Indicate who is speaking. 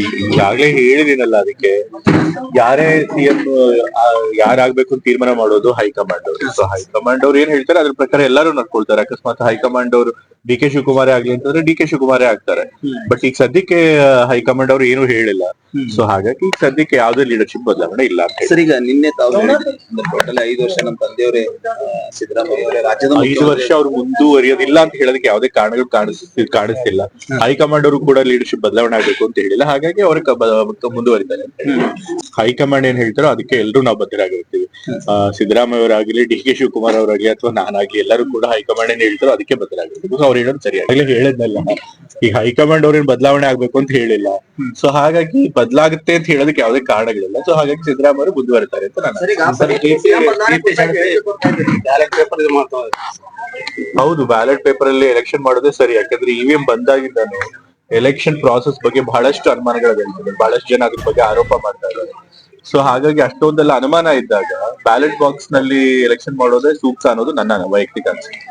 Speaker 1: ಈಗಾಗ್ಲೇ ಹೇಳಿದೀನಲ್ಲ ಅದಕ್ಕೆ. ಯಾರೇ ಸಿಎಂ ಯಾರಾಗ್ಬೇಕು ಅಂತ ತೀರ್ಮಾನ ಮಾಡೋದು ಹೈಕಮಾಂಡ್ ಅವರು. ಸೊ ಹೈಕಮಾಂಡ್ ಅವ್ರು ಏನ್ ಹೇಳ್ತಾರೆ ಅದ್ರ ಪ್ರಕಾರ ಎಲ್ಲರೂ ನಡ್ಕೊಳ್ತಾರೆ. ಅಕಸ್ಮಾತ್ ಹೈಕಮಾಂಡ್ ಅವರು ಡಿ ಕೆ ಶಿವಕುಮಾರ್ ಆಗ್ಲಿ ಅಂತಂದ್ರೆ ಡಿ ಕೆ ಶಿವಕುಮಾರೇ ಆಗ್ತಾರೆ. ಬಟ್ ಈಗ ಸದ್ಯಕ್ಕೆ ಹೈಕಮಾಂಡ್ ಅವರು ಏನು ಹೇಳಿಲ್ಲ. ಸೊ ಹಾಗಾಗಿ ಈಗ ಸದ್ಯಕ್ಕೆ ಯಾವ್ದೇ ಲೀಡರ್ಶಿಪ್ ಬದಲಾವಣೆ ಇಲ್ಲ ಅಂತ ಹೇಳಿ.
Speaker 2: ಸರ್ ಈಗ ನಿನ್ನೆ ತಾವು ಟೋಟಲ್ ಐದು ವರ್ಷ ನಮ್ಮ ತಂದೆಯವರೇ ಸಿದ್ದರಾಮಯ್ಯ ಅವರೇ ರಾಜ್ಯದ
Speaker 1: ಐದು ವರ್ಷ ಅವ್ರು ಮುಂದುವರಿಯೋದಿಲ್ಲ ಅಂತ ಹೇಳೋದಕ್ಕೆ ಯಾವುದೇ ಕಾರಣಗಳು ಕಾಣಿಸ್ ಕಾಣಿಸ್ತಿಲ್ಲ. ಹೈಕಮಾಂಡ್ ಅವರು ಕೂಡ ಲೀಡರ್ಶಿಪ್ ಬದಲಾವಣೆ ಆಗ್ಬೇಕು ಅಂತ ಹೇಳಿಲ್ಲ. ಹಾಗಾಗಿ ಅವ್ರ ಮುಂದುವರಿತಾರೆ. ಹೈಕಮಾಂಡ್ ಏನ್ ಹೇಳ್ತಾರೋ ಅದಕ್ಕೆ ಎಲ್ಲರೂ ನಾವು ಬದ್ಧರಾಗಿರ್ತೀವಿ. ಆ, ಸಿದ್ದರಾಮಯ್ಯ ಅವರಾಗಲಿ ಡಿ ಕೆ ಶಿವಕುಮಾರ್ ಅವರಾಗಲಿ ಅಥವಾ ನಾನಾಗ್ಲಿ ಎಲ್ಲರೂ ಕೂಡ ಹೈಕಮಾಂಡ್ ಏನ್ ಹೇಳ್ತಾರೋ ಅದಕ್ಕೆ ಬದ್ಧರಾಗಿರ್ತೀವಿ. ಅವ್ರು ಹೇಳೋದು ಸರಿಯಾಗಿ. ಹೇಳಿದ್ನಲ್ಲ. ಈಗ ಹೈಕಮಾಂಡ್ ಅವ್ರೇನ್ ಬದಲಾವಣೆ ಆಗ್ಬೇಕು ಅಂತ ಹೇಳಿಲ್ಲ. ಸೊ ಹಾಗಾಗಿ ಬದಲಾಗುತ್ತೆ ಅಂತ ಹೇಳೋದಕ್ಕೆ ಯಾವುದೇ ಕಾರಣಗಳಿಲ್ಲ. ಸೊ ಹಾಗಾಗಿ ಸಿದ್ದರಾಮಯ್ಯ ಅವರು ಮುಂದುವರಿತಾರೆ ಅಂತ ನಾನು
Speaker 2: ಬ್ಯಾಲೆಟ್ ಪೇಪರ್ ಇದು ಮಾಡ್ತಾ
Speaker 1: ಹೌದು ಬ್ಯಾಲೆಟ್ ಪೇಪರ್ ಅಲ್ಲಿ ಎಲೆಕ್ಷನ್ ಮಾಡೋದೇ ಸರಿ. ಯಾಕಂದ್ರೆ ಇವಿಎಂ ಬಂದಾಗಿದ್ದಾನು ಎಲೆಕ್ಷನ್ ಪ್ರಾಸೆಸ್ ಬಗ್ಗೆ ಬಹಳಷ್ಟು ಅನುಮಾನಗಳು ಬೆಳ್ತಿದೆ ಬಹಳಷ್ಟು ಜನ ಅದ್ರ ಬಗ್ಗೆ ಆರೋಪ ಮಾಡ್ತಾ ಇದ್ದಾರೆ. ಸೊ ಹಾಗಾಗಿ ಅಷ್ಟೊಂದೆಲ್ಲ ಅನುಮಾನ ಇದ್ದಾಗ ಬ್ಯಾಲೆಟ್ ಬಾಕ್ಸ್ನಲ್ಲಿ ಎಲೆಕ್ಷನ್ ಮಾಡೋದೇ ಸೂಕ್ತ ಅನ್ನೋದು ನನ್ನ ವೈಯಕ್ತಿಕ ಅನಿಸಿಕೆ.